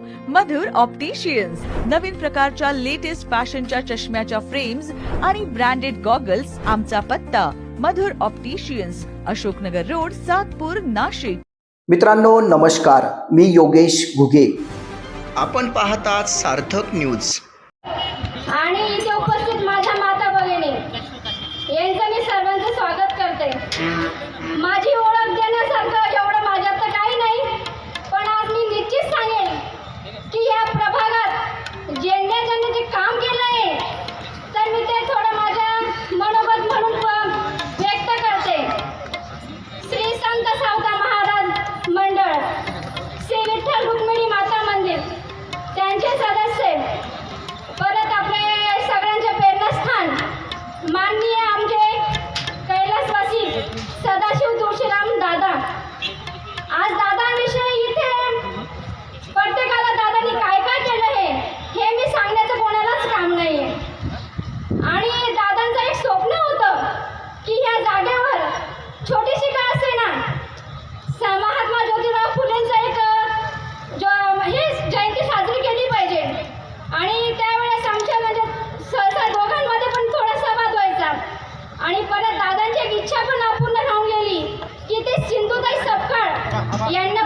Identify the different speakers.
Speaker 1: मधुर opticians नवीन प्रकारच्या latest फॅशनच्या चष्म्याच्या फ्रेम्स आणि ब्रँडेड गॉगल्स आमचा पत्ता मधुर ऑप्टिशियन्स अशोकनगर रोड सातपूर नाशिक.
Speaker 2: मित्रांनो नमस्कार. मी योगेश घुगे.
Speaker 3: आपण पाहतात सार्थक न्यूज
Speaker 4: आणि इथे उपस्थित माझ्या माता भगिनी यांचं मी सर्वांचं स्वागत करते. माझी ओळख ya na